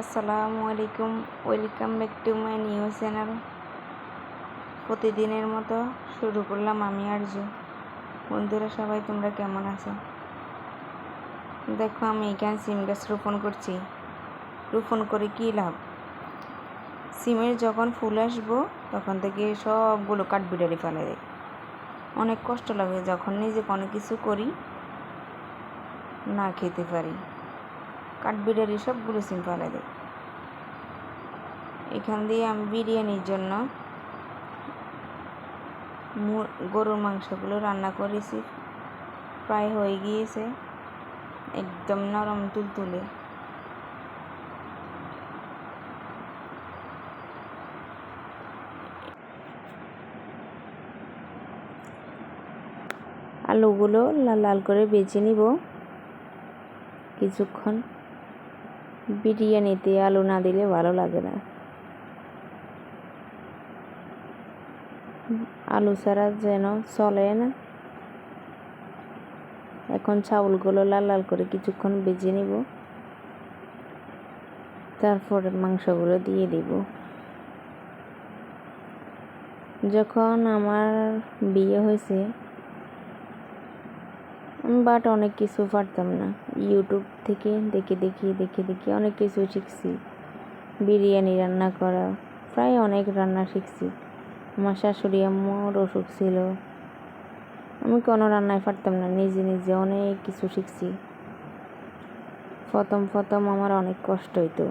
আসসালামু আলাইকুম, welcome back to my new channel. প্রতিদিনের মতো শুরু করলাম আমি আরজু। বন্ধুরা সবাই, তোমরা কেমন আছো? দেখো, আমি এখানে সিম গাছ রোপণ করছি। রোপণ করে কী লাভ? সিমের যখন ফুল আসব, তখন থেকে সবগুলো কাঠবিড়ারি ফেলে দেয় অনেক কষ্ট লাগে যখন নিজে কোনো কিছু করি, না খেতে পারি। কাঠবিড়ারি সবগুলো সিম ফেলে দেয়। এখান দিয়ে আমি বিরিয়ানির জন্য গরুর মাংসগুলো রান্না করেছি। প্রায় হয়ে গিয়েছে একদম নরম তুলতুলে। আলুগুলো লাল লাল করে বেছে নিব। কিছুক্ষণ বিরিয়ানিতে আলু না দিলে ভালো লাগে না। আলু ছাড়া যেন চলে না। এখন চাউলগুলো লাল লাল করে কিছুক্ষণ বেজে নিব। তারপরে মাংসগুলো দিয়ে দিব। যখন আমার বিয়ে হয়েছে বাট অনেক কিছু পারতাম না। ইউটিউব থেকে দেখে দেখি দেখে দেখে অনেক কিছু শিখছি। বিরিয়ানি রান্না করা, প্রায় অনেক রান্না শিখছি। আমার শাশুড়ি আম্মুর অসুখ ছিল। আমি কোনো রান্নায় পারতাম না, নিজে নিজে অনেক কিছু শিখছি। প্রথম প্রথম আমার অনেক কষ্ট হইতো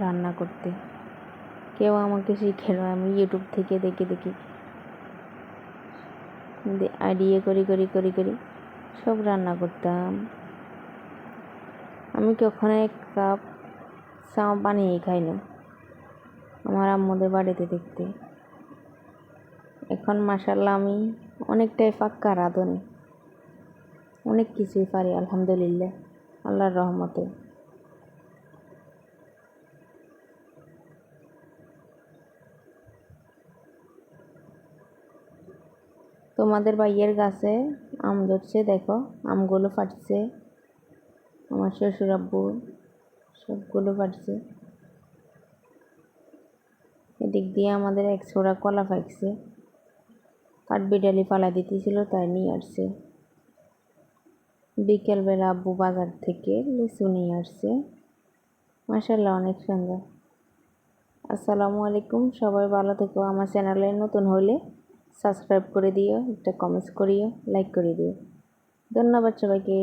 রান্না করতে। কেউ আমাকে শিখে না, আমি ইউটিউব থেকে দেখে দেখি আইডিয়া করি করি করি করি সব রান্না করতাম। আমি কখনো এক কাপ চা বানিয়ে খাই না আমার আম্মুদের বাড়িতে দেখতে। এখন মাসাল্লাহ আমি অনেকটাই পাক্কা রাঁধুনি। অনেক কিছুই পারি, আলহামদুলিল্লাহ, আল্লাহর রহমতে। তোমাদের ভাইয়ের গাছে আম ধরছে, দেখো, আমগুলো ফাটছে। আমার শ্বশুর আব্বু সবগুলো ফাটছে। এদিক দিয়ে আমাদের এক ছোড়া কলা ফাইকছে। কাঠবিড়ালি পালা দিতেছিল, তাই নিয়ে আসছে। বিকেলবেলা আব্বু বাজার থেকে লিচু নিয়ে আসছে। মাসাল্লাহ অনেক সুন্দর। আসসালামু আলাইকুম, সবাই ভালো থেকো। আমার চ্যানেলে নতুন হলে সাবস্ক্রাইব করে দিও একটা কমেন্টস করিও লাইক করে দিও। ধন্যবাদ সবাইকে।